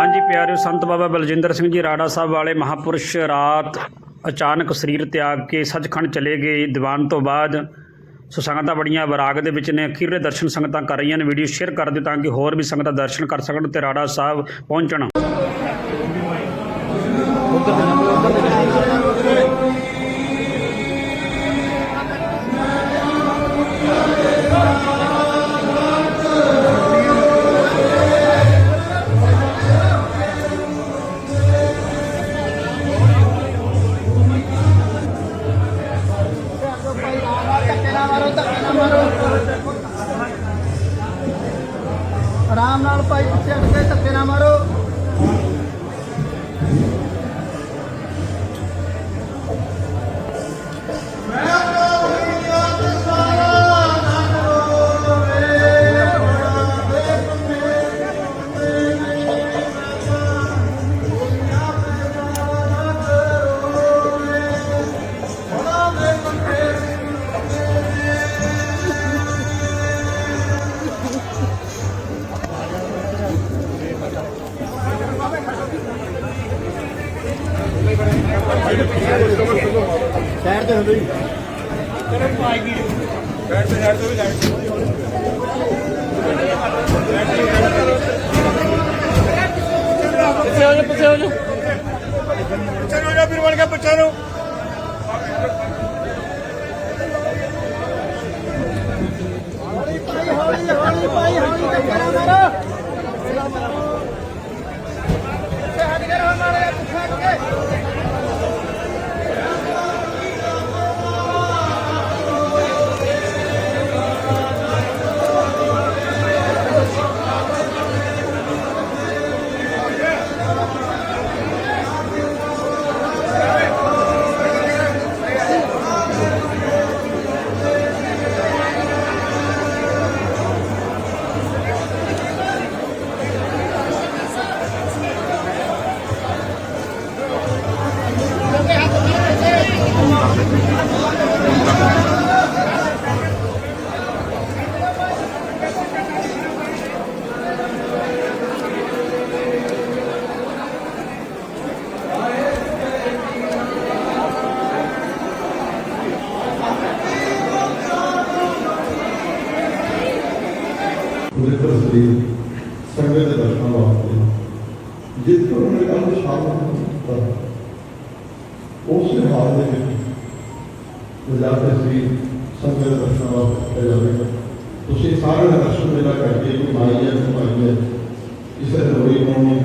ਹਾਂਜੀ, ਪਿਆਰਿਓ ਸੰਤ ਬਾਬਾ ਬਲਜਿੰਦਰ ਸਿੰਘ ਜੀ, ਰਾੜਾ ਸਾਹਿਬ ਵਾਲੇ ਮਹਾਪੁਰਸ਼ ਰਾਤ ਅਚਾਨਕ ਸਰੀਰ ਤਿਆਗ ਕੇ ਸੱਚਖੰਡ ਚਲੇ ਗਏ। ਦੀਵਾਨ ਤੋਂ ਬਾਅਦ ਸੋ ਸੰਗਤਾਂ ਬੜੀਆਂ ਵਿਰਾਗ ਦੇ ਵਿੱਚ ਨੇ। ਅਖੀਰਲੇ ਦਰਸ਼ਨ ਸੰਗਤਾਂ ਕਰ ਰਹੀਆਂ ਨੇ। ਵੀਡੀਓ ਸ਼ੇਅਰ ਕਰ ਦਿਓ ਤਾਂ ਕਿ ਹੋਰ ਵੀ ਸੰਗਤਾਂ ਦਰਸ਼ਨ ਕਰ ਸਕਣ ਤੇ ਰਾੜਾ ਸਾਹਿਬ ਪਹੁੰਚਣ। ਆਰਾਮ ਨਾਲ ਭਾਈ ਪਿੱਛੇ ਹਟ ਕੇ ਧੱਕੇ ਨਾ ਮਾਰੋ। ਸ਼ਹਿਰ ਤੇ ਹੁੰਦੇ ਹੀ ਪਿੱਛੇ ਹੋ ਜਾ। ਪਿੱਛੇ ਹੋ ਜਾ ਬੱਚਾ ਨੂੰ ਜਾ ਫਿਰ ਬਣ ਕੇ ਬੱਚਾ ਨੂੰ ਹੌਲੀ ਹੌਲੀ, ਭਾਈ, ਹੌਲੀ ਧੱਕੇ ਮਾਰੋ। ਪਵਿੱਤਰ ਸਰੀਰ ਸੰਗਤ ਦੇ ਦਰਸ਼ਨ ਵਾਸਤੇ ਜਿਸ ਤੋਂ ਉਹਨੇ ਕੰਮ ਸ਼ਾਮ ਨੂੰ ਕੀਤਾ ਉਸ ਹਾਲ ਦੇ ਵਿੱਚ ਗੁਜ਼ਾਰ ਦੇ ਸਰੀਰ ਸੰਗਤ ਦੇ ਦਰਸ਼ਨ ਵਾਸਤੇ ਕੀਤਾ ਜਾਵੇਗਾ ਤੁਸੀਂ ਸਾਰੇ ਦਰਸ਼ਨ ਮੇਲਾ ਕਰਕੇ ਕੋਈ ਮਾਈ ਹੈ ਕੋਈ ਭਾਈ ਹੈ ਕਿਸੇ ਦੇ ਰੋਈ ਨੂੰ